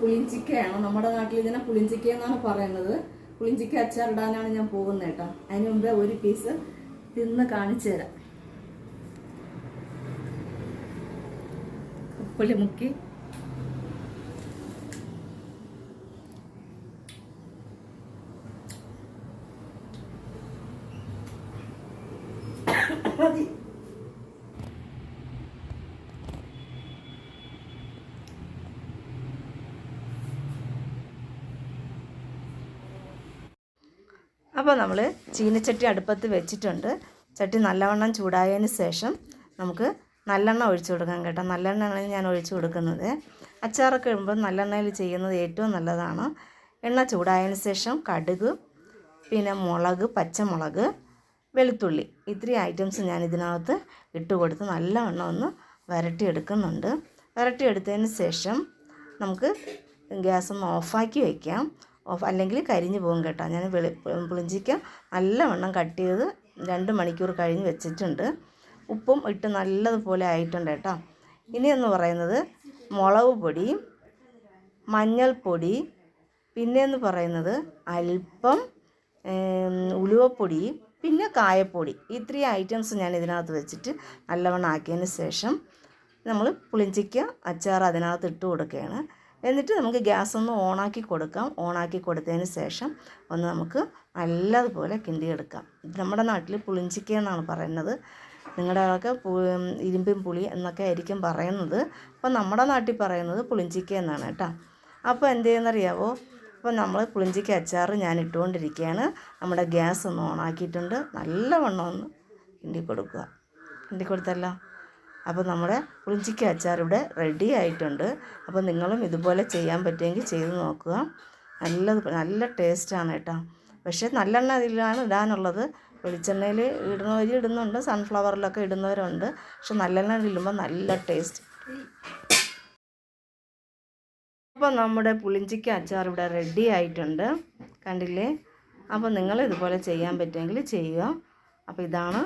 പുളിഞ്ചിക്കയാണ്. നമ്മുടെ നാട്ടിൽ ഇതിനെ പുളിഞ്ചിക്ക എന്നാണ് പറയുന്നത്. പുളിഞ്ചിക്ക അച്ചാറിടാനാണ് ഞാൻ പോകുന്നത് കേട്ടോ. അതിന് മുമ്പേ ഒരു പീസ് തിന്ന് കാണിച്ചു തരാം. ഉപ്പിൽ മുക്കി. മതി. അപ്പോൾ നമ്മൾ ചീനച്ചട്ടി അടുപ്പത്ത് വെച്ചിട്ടുണ്ട്. ചട്ടി നല്ലവണ്ണം ചൂടായതിന് ശേഷം നമുക്ക് നല്ലെണ്ണ ഒഴിച്ചു കൊടുക്കാം കേട്ടോ. നല്ലെണ്ണയാണ് ഞാൻ ഒഴിച്ചു കൊടുക്കുന്നത്. അച്ചാറൊക്കെ ഇടുമ്പോൾ നല്ലെണ്ണയിൽ ചെയ്യുന്നത് ഏറ്റവും നല്ലതാണ്. എണ്ണ ചൂടായതിന് ശേഷം കടുക് പിന്നെ മുളക് പച്ചമുളക് വെളുത്തുള്ളി. ഇത്രയും ഐറ്റംസ് ഞാൻ ഇതിനകത്ത് ഇട്ട് കൊടുത്ത് നല്ലവണ്ണം ഒന്ന് വരട്ടിയെടുക്കുന്നുണ്ട്. വരട്ടിയെടുത്തതിന് ശേഷം നമുക്ക് ഗ്യാസ് ഒന്ന് ഓഫാക്കി വയ്ക്കാം അല്ലെങ്കിൽ കരിഞ്ഞു പോകും കേട്ടോ. ഞാൻ വെളി പുളിഞ്ചിക്ക നല്ലവണ്ണം കട്ട് ചെയ്ത് രണ്ട് മണിക്കൂർ കഴിഞ്ഞ് വെച്ചിട്ടുണ്ട്. ഉപ്പും ഇട്ട് നല്ലതുപോലെ ആയിട്ടുണ്ട് കേട്ടോ. ഇനി എന്ന് പറയുന്നത് മുളക് പൊടി മഞ്ഞൾപ്പൊടി പിന്നെ എന്ന് പറയുന്നത് അല്പം ഉലുവപ്പൊടി പിന്നെ കായപ്പൊടി. ഈ ഇത്രയും ഐറ്റംസ് ഞാൻ ഇതിനകത്ത് വെച്ചിട്ട് നല്ലവണ്ണം ആക്കിയതിന് ശേഷം നമ്മൾ പുളിഞ്ചിക്ക അച്ചാർ അതിനകത്ത് ഇട്ട് കൊടുക്കുകയാണ്. എന്നിട്ട് നമുക്ക് ഗ്യാസ് ഒന്ന് ഓണാക്കി കൊടുക്കാം. ഓണാക്കി കൊടുത്തതിന് ശേഷം ഒന്ന് നമുക്ക് നല്ലതുപോലെ കിണ്ടിയെടുക്കാം. നമ്മുടെ നാട്ടിൽ പുളിഞ്ചിക്ക എന്നാണ് പറയുന്നത്. നിങ്ങളുടെ ആൾക്ക് ഇരുമ്പും പുളി എന്നൊക്കെ ആയിരിക്കും പറയുന്നത്. അപ്പോൾ നമ്മുടെ നാട്ടിൽ പറയുന്നത് പുളിഞ്ചിക്ക എന്നാണ് കേട്ടോ. അപ്പോൾ എന്ത് ചെയ്യുന്നറിയാവോ അപ്പോൾ നമ്മൾ പുളിഞ്ചിക്ക അച്ചാർ ഞാൻ ഇട്ടുകൊണ്ടിരിക്കുകയാണ്. നമ്മുടെ ഗ്യാസ് ഒന്ന് ഓണാക്കിയിട്ടുണ്ട്. നല്ല നല്ലവണ്ണം ഒന്ന് കിണ്ടി കൊടുക്കുക കിണ്ടി കൊടുത്തല്ലോ അപ്പോൾ നമ്മുടെ പുളിഞ്ചിക്ക അച്ചാർ ഇവിടെ റെഡി ആയിട്ടുണ്ട്. അപ്പോൾ നിങ്ങളും ഇതുപോലെ ചെയ്യാൻ പറ്റുമെങ്കിൽ ചെയ്ത് നോക്കുക. നല്ലത് നല്ല ടേസ്റ്റാണ് കേട്ടോ. പക്ഷേ നല്ലെണ്ണ ഇതിലാണ് ഇടാനുള്ളത്. വെളിച്ചെണ്ണയിൽ ഇടുന്നവർ ഇടുന്നുണ്ട്. സൺഫ്ലവറിലൊക്കെ ഇടുന്നവരുണ്ട്. പക്ഷെ നല്ലെണ്ണ ഇടുമ്പോൾ നല്ല ടേസ്റ്റ് അപ്പോൾ നമ്മുടെ പുളിഞ്ചിക്ക അച്ചാർ ഇവിടെ റെഡി ആയിട്ടുണ്ട്. കണ്ടില്ലേ? അപ്പോൾ നിങ്ങൾ ഇതുപോലെ ചെയ്യാൻ പറ്റുമെങ്കിൽ ചെയ്യുക. അപ്പോൾ ഇതാണ്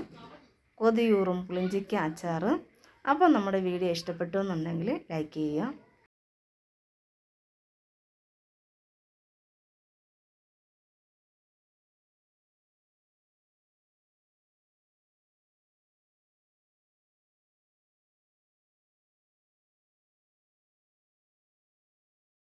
കൊതിയൂറും പുളിഞ്ചിക്ക അച്ചാർ. അപ്പോൾ നമ്മുടെ വീഡിയോ ഇഷ്ടപ്പെട്ടു എന്നുണ്ടെങ്കിൽ ലൈക്ക് ചെയ്യുക